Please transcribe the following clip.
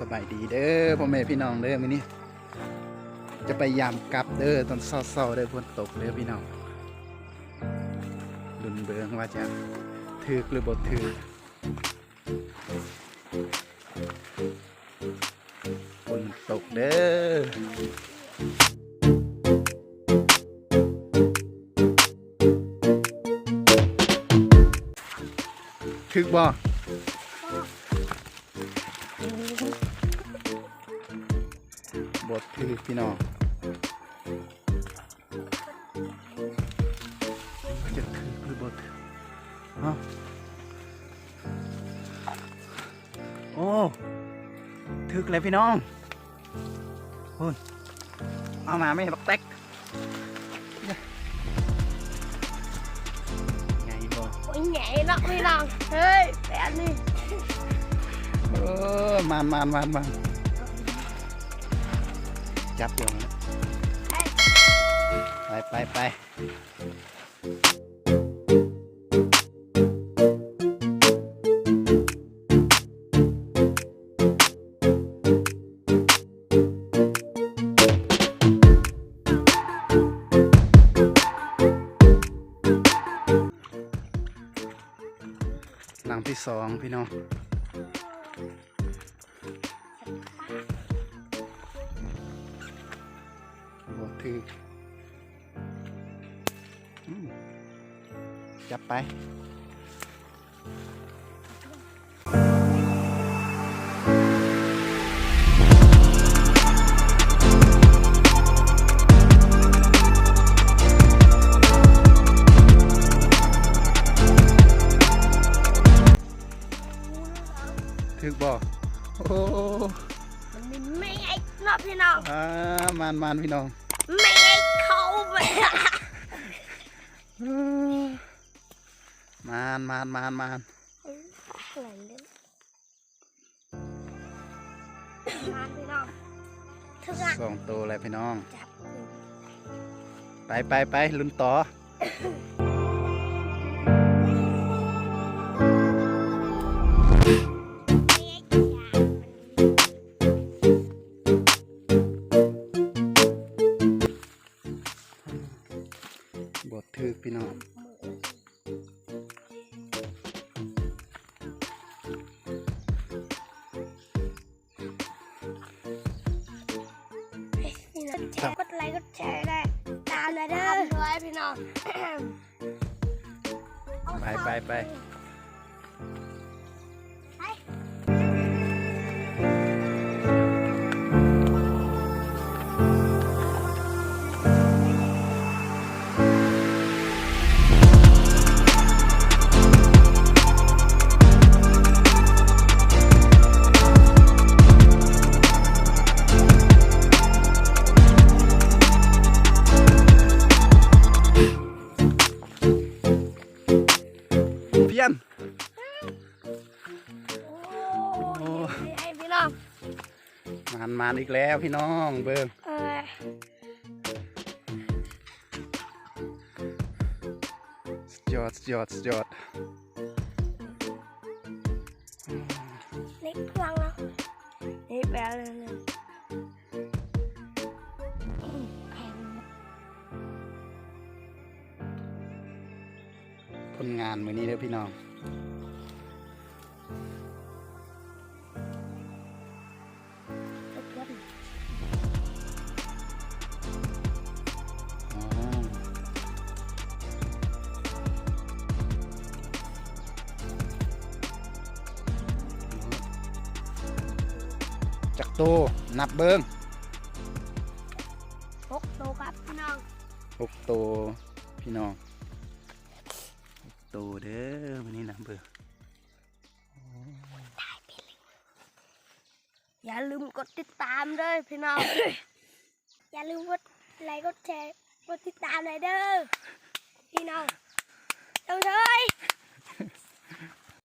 สบายดีเด้อพ่อแม่พี่น้องเด้อมื้อนี้ จะไปยามกลับเด้อตอนเช้าๆเด้อฝนตกเด้อพี่น้องดุนเบิงว่าจะถึกหรือบ่ถึกฝนตกเด้อถึกบ่ บทคือพี่น้องจะถือหรือบทเอ้าโอ้ถึกเลยพี่น้องคุณเอามาไม่เห็นบักแตกไงบ่โอ้ยใหญ่เนาะพี่น้องเฮ้ยแบบนี้เออมานมานมานมาน จับอยู่นะไปไปไปหลังที่สองพี่น้อง บทถืออืมจับไปถึกบ่โอ้มันนี่ไม่ไอ้เนา เขาไปมานมานมานมานอะไรเนี่ยมาพี่น้องทุกอย่างสองตัวเลยพี่น้อง ไปไปไปลุ้นต่อ ถึกพี่น้องพี่น้องแชร์กดไลค์กดแชร์ได้ตามเลยเด้อด้วยพี่น้อง ไปไปไป มานมานอีกแล้วพี่น้องเบิ้งเออสุดยอดสุดยอดสุดยอดเล็กพลังแล้วนี่แปลเลยนะอืมแพงผลงานมือนี้เด้อพี่น้อง จักโตนับเบิ้งหกโตครับพี่น้องหกโตพี่น้องหกโตเด้อวันนี้นับเบิ้งอย่าลืมกดติดตามด้วยพี่น้อง อย่าลืมกดไลค์กดแชร์กดติดตามเลยเด้อพี่น้องชมเชย